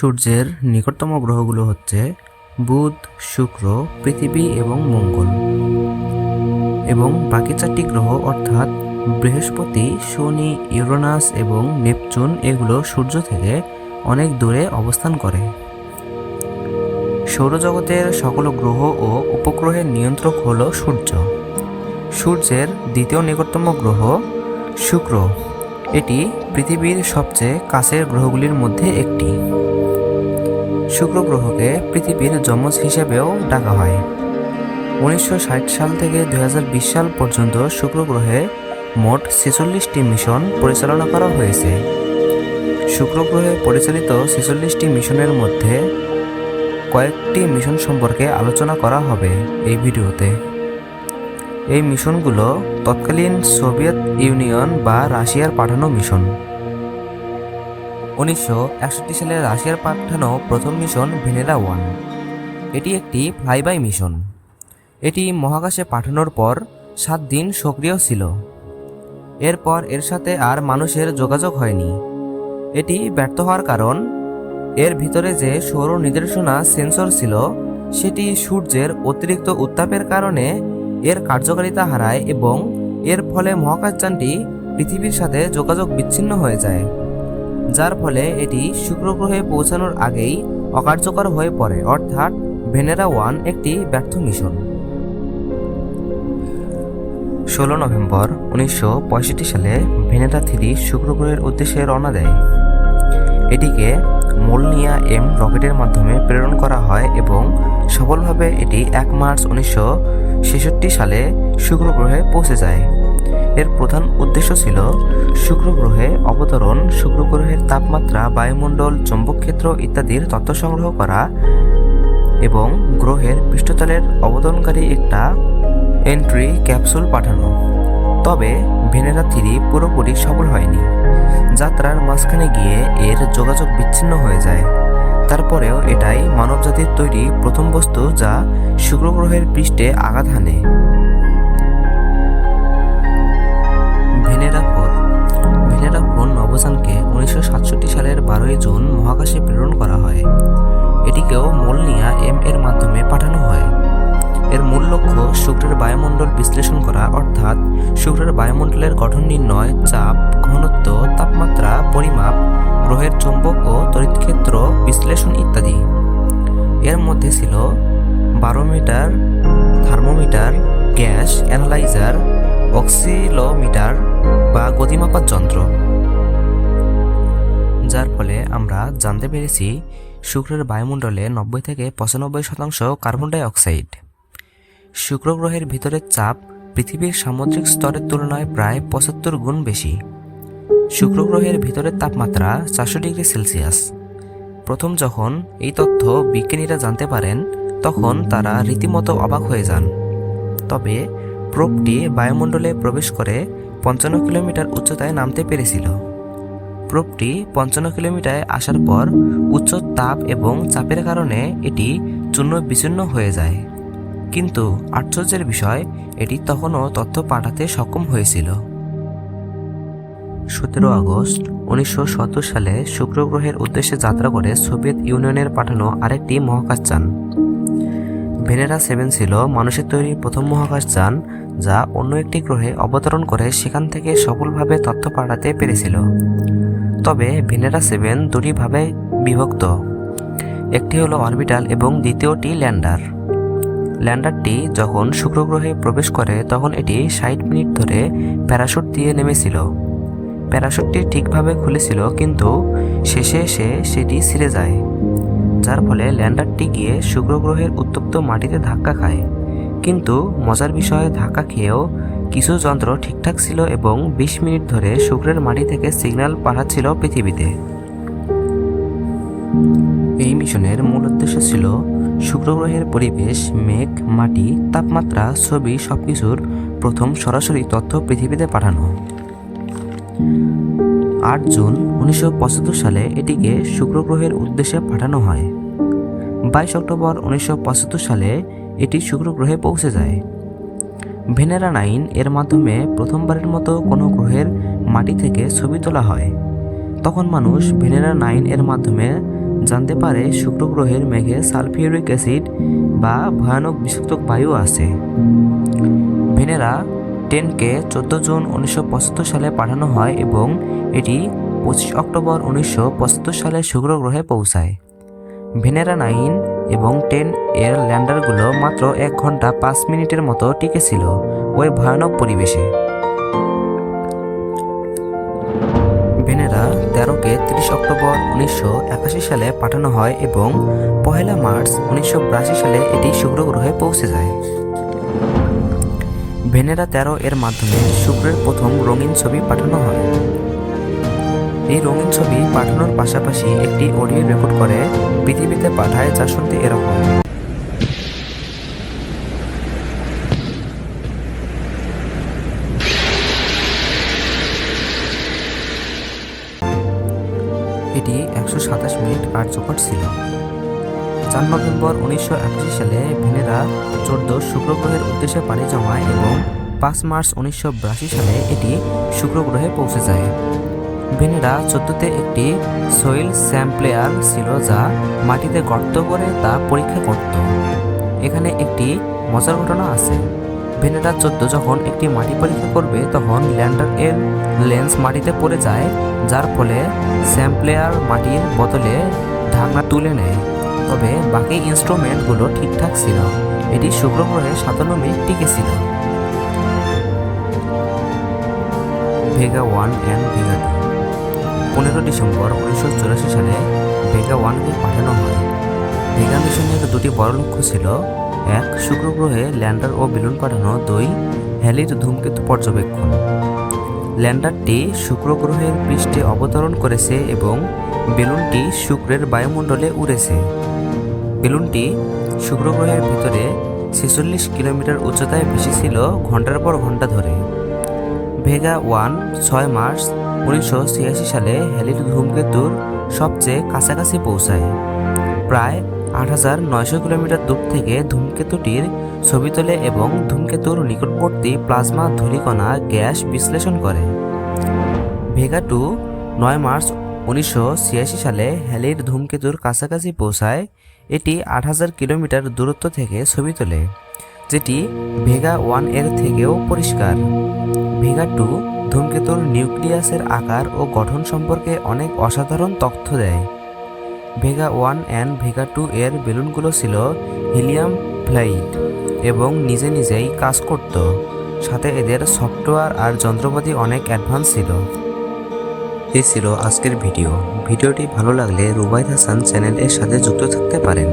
সূর্যের নিকটতম গ্রহগুলো হচ্ছে বুধ, শুক্র, পৃথিবী এবং মঙ্গল। এবং বাকি চারটি গ্রহ অর্থাৎ বৃহস্পতি, শনি, ইউরোনাস এবং নেপচুন, এগুলো সূর্য থেকে অনেক দূরে অবস্থান করে। সৌরজগতের সকল গ্রহ ও উপগ্রহের নিয়ন্ত্রক হল সূর্য। সূর্যের দ্বিতীয় নিকটতম গ্রহ শুক্র। এটি পৃথিবীর সবচেয়ে কাছের গ্রহগুলির মধ্যে একটি। শুক্র গ্রহকে পৃথিবীর যমজ হিসেবেও ডাকা হয়। উনিশশো ষাট সাল থেকে দু হাজার বিশ সাল পর্যন্ত শুক্র গ্রহে মোট ছেচল্লিশটি মিশন পরিচালনা করা হয়েছে। শুক্র গ্রহে পরিচালিত ছেচল্লিশটি মিশনের মধ্যে কয়েকটি মিশন সম্পর্কে আলোচনা করা হবে এই ভিডিওতে। এই মিশনগুলো তৎকালীন সোভিয়েত ইউনিয়ন বা রাশিয়ার পাঠানো মিশন। উনিশশো একষট্টি সালে রাশিয়ার পাঠানো প্রথম মিশন ভেনেরা ওয়ান। এটি একটি ফ্লাইবাই মিশন। এটি মহাকাশে পাঠানোর পর সাত দিন সক্রিয় ছিল। এরপর এর সাথে আর মানুষের যোগাযোগ হয়নি। এটি ব্যর্থ হওয়ার কারণ, এর ভিতরে যে সৌর নির্দেশনা সেন্সর ছিল, সেটি সূর্যের অতিরিক্ত উত্তাপের কারণে এর কার্যকারিতা হারায় এবং এর ফলে মহাকাশযানটি পৃথিবীর সাথে যোগাযোগ বিচ্ছিন্ন হয়ে যায়। যার ফলে এটি শুক্র গ্রহে পৌঁছানোর আগেই অকার্যকর হয়ে পড়ে, অর্থাৎ ভেনেরা ওয়ান একটি ব্যর্থ মিশন। ষোলো নভেম্বর উনিশশো পঁয়ষট্টি সালে ভেনেরা থ্রি শুক্র গ্রহের উদ্দেশ্যে রওনা দেয়। এটিকে মোলনিয়া এম রকেটের মাধ্যমে প্রেরণ করা হয় এবং সফলভাবে এটি এক মার্চ উনিশশো ছেষট্টি সালে শুক্র গ্রহে পৌঁছে যায়। এর প্রধান উদ্দেশ্য ছিল শুক্র গ্রহে অবতরণ শুক্র গ্রহের তাপমাত্রা, বায়ুমণ্ডল, চৌম্বকক্ষেত্র ইত্যাদির তথ্য সংগ্রহ করা এবং গ্রহের পৃষ্ঠতলের অবতরণকারী একটা এন্ট্রি ক্যাপসুল পাঠানো। তবে ভেনেরা থ্রি পুরোপুরি সফল হয়নি। যাত্রার মাঝখানে গিয়ে এর যোগাযোগ বিচ্ছিন্ন হয়ে যায়। তারপরেও এটাই মানবজাতির তৈরি প্রথম বস্তু যা শুক্র গ্রহের পৃষ্ঠে আঘাত হানে। উনিশশো সাতষট্টি সালের বারোই জুন মহাকাশে প্রেরণ করা হয়। এটিকেও মোলনিয়া এম এর মাধ্যমে পাঠানো হয়। এর মূল লক্ষ্য শুক্রের বায়ুমণ্ডল বিশ্লেষণ করা, অর্থাৎ শুক্রের বায়ুমণ্ডলের গঠন নির্ণয়, চাপ, ঘনত্ব, তাপমাত্রা, পরিমাপ, গ্রহের চৌম্বক ও তড়িৎক্ষেত্র বিশ্লেষণ ইত্যাদি। এর মধ্যে ছিল barometer, thermometer, gas, analyser, oximeter বা গতিমাপার যন্ত্র। যার ফলে আমরা জানতে পেরেছি শুক্রের বায়ুমণ্ডলে নব্বই থেকে পঁচানব্বই শতাংশ কার্বন ডাই অক্সাইড শুক্র গ্রহের ভিতরের চাপ পৃথিবীর সামুদ্রিক স্তরের তুলনায় প্রায় পঁচাত্তর গুণ বেশি। শুক্র গ্রহের ভিতরের তাপমাত্রা চারশো ডিগ্রি সেলসিয়াস। প্রথম যখন এই তথ্য বিজ্ঞানীরা জানতে পারেন, তখন তারা রীতিমতো অবাক হয়ে যান। তবে প্রোপটি বায়ুমণ্ডলে প্রবেশ করে পঞ্চান্ন কিলোমিটার উচ্চতায় নামতে পেরেছিল। প্রোপটি পঞ্চান্ন কিলোমিটারে আসার পর উচ্চ তাপ এবং চাপের কারণে এটি চূর্ণ বিচূর্ণ হয়ে যায়। কিন্তু আশ্চর্যের বিষয়, এটি তখনও তথ্য পাঠাতে সক্ষম হয়েছিল। সতেরো আগস্ট উনিশশো সত্তর সালে শুক্র গ্রহের উদ্দেশ্যে যাত্রা করে সোভিয়েত ইউনিয়নের পাঠানো আরেকটি মহাকাশযান ভেনেরা সেভেন ছিল মানুষের তৈরি প্রথম মহাকাশযান যা অন্য একটি গ্রহে অবতরণ করে সেখান থেকে সফলভাবে তথ্য পাঠাতে পেরেছিল। তবে ভেনেরা সেভেন দুটি ভাবে বিভক্ত। একটি হলো অরবিটাল এবং দ্বিতীয়টি ল্যান্ডার। ল্যান্ডারটি যখন শুক্র গ্রহে প্রবেশ করে, তখন এটি ষাট মিনিট ধরে প্যারাশুট দিয়ে নেমেছিল। প্যারাশুটটি ঠিকভাবে খুলেছিল, কিন্তু শেষে এসে সেটি ছিঁড়ে যায়, যার ফলে ল্যান্ডারটি গিয়ে শুক্র গ্রহের উত্তপ্ত মাটিতে ধাক্কা খায়। কিন্তু মজার বিষয়ে, ধাক্কা খেয়েও কিছু যন্ত্র ঠিকঠাক ছিল এবং বিশ মিনিট ধরে শুক্রের মাটি থেকে সিগন্যাল পাঠাচ্ছিল পৃথিবীতে। এই মিশনের মূল উদ্দেশ্য ছিল শুক্র গ্রহের পরিবেশ, মেঘ, মাটি, তাপমাত্রা, ছবি, সবকিছুর প্রথম সরাসরি তথ্য পৃথিবীতে পাঠানো। আট জুন উনিশশো পঁচাত্তর সালে এটিকে শুক্র গ্রহের উদ্দেশ্যে পাঠানো হয়। বাইশ অক্টোবর উনিশশো পঁচাত্তর সালে এটি শুক্র গ্রহে পৌঁছে যায়। ভেনেরা নাইন এর মাধ্যমে প্রথমবারের মতো কোনো গ্রহের মাটি থেকে ছবি তোলা হয়। তখন মানুষ ভেনেরা নাইন এর মাধ্যমে জানতে পারে শুক্র গ্রহের মেঘে সালফিউরিক অ্যাসিড বা ভয়ানক বিষাক্ত বায়ু আছে। ভেনেরা টেনকে চোদ্দ জুন উনিশশো পঁচাত্তর সালে পাঠানো হয় এবং এটি পঁচিশ অক্টোবর উনিশশো পঁচাত্তর সালে শুক্র গ্রহে পৌঁছায়। ভেনেরা নাইন এবং টেন এর ল্যান্ডারগুলো মাত্র এক ঘণ্টা পাঁচ মিনিটের মতো টিকেছিল ওই ভয়ানক পরিবেশে। ভেনেরা তেরোকে তিরিশ অক্টোবর উনিশশো একাশি সালে পাঠানো হয় এবং পহেলা মার্চ উনিশশো বিরাশি সালে এটি শুক্র গ্রহে পৌঁছে যায়। ভেনেরা তেরো এর মাধ্যমে শুক্রের প্রথম রঙিন ছবি পাঠানো হয়। এই রঙিন ছবি পাঠানোর পাশাপাশি একটি অডিও রেকর্ড করে, পৃথিবীতে পাঠায় যা শুনতে এরকম। এটি একশো সাতাশ মিনিট কার্যকর ছিল। চার নভেম্বর উনিশশো একাশি সালে ভেনেরা চোদ্দ শুক্র গ্রহের উদ্দেশ্যে পাড়ি জমায় এবং পাঁচ মার্চ উনিশশো বিরাশি সালে এটি শুক্র গ্রহে পৌঁছে যায়। ভেনেরা চোদ্দতে একটি সয়েল স্যাম্পলেয়ার ছিল যা মাটিতে গর্ত করে তা পরীক্ষা করত। এখানে একটি মজার ঘটনা আছে। ভেনেরা চোদ্দ যখন একটি মাটি পরীক্ষা করবে, তখন ল্যান্ডার এর লেন্স মাটিতে পড়ে যায়, যার ফলে স্যাম্পলেয়ার মাটির বদলে ঢাকনা তুলে নেয়। তবে বাকি ইনস্ট্রুমেন্টগুলো ঠিকঠাক ছিল। এটি শুক্র গ্রহে সাতান্ন minute টিকেছিল Vega one and Vega two. পনেরো ডিসেম্বর উনিশশো চুরাশি সালে ভেগা ওয়ানকে পাঠানো হয়। ভেগা মিশনের দুটি বড় লক্ষ্য ছিল, এক শুক্র গ্রহে ল্যান্ডার ও বেলুন পাঠানো, দুই, হ্যালির ধূমকেতু পর্যবেক্ষণ। ল্যান্ডারটি শুক্র গ্রহের পৃষ্ঠে অবতরণ করেছে এবং বেলুনটি শুক্রের বায়ুমণ্ডলে উড়েছে। বেলুনটি শুক্র গ্রহের ভিতরে ছেচল্লিশ কিলোমিটার উচ্চতায় ভেসেছিল ঘণ্টার পর ঘণ্টা ধরে। ভেগা ওয়ান, ছয় মার্চ উনিশশো ছিয়াশি সালে হ্যালির ধূমকেতুর সবচেয়ে কাছাকাছি পৌঁছায়। প্রায় আট হাজার নয়শো কিলোমিটার দূর থেকে ধূমকেতুটির ছবি তোলে এবং ধূমকেতুর নিকটবর্তী প্লাজমা ধূলিকণা গ্যাস বিশ্লেষণ করে। ভেগা টু, নয় মার্চ উনিশশো ছিয়াশি সালে হ্যালির ধূমকেতুর কাছাকাছি পৌঁছায়, এটি আট হাজার কিলোমিটার দূরত্ব থেকে ছবি তোলে, যেটি ভেগা ওয়ানের থেকেও পরিষ্কার। ভেগা টু ধূমকেতুর নিউক্লিয়াসের আকার ও গঠন সম্পর্কে অনেক অসাধারণ তথ্য দেয়। Vega one and Vega two এর বেলুনগুলো ছিল হিলিয়াম ফ্লাইট এবং নিজে নিজেই কাজ করত। সাথে এদের সফটওয়্যার আর যন্ত্রপাতি অনেক অ্যাডভান্স ছিল। এই ছিল আজকের ভিডিও। ভিডিওটি ভালো লাগলে রুবাইদ হাসান চ্যানেলের সাথে যুক্ত থাকতে পারেন।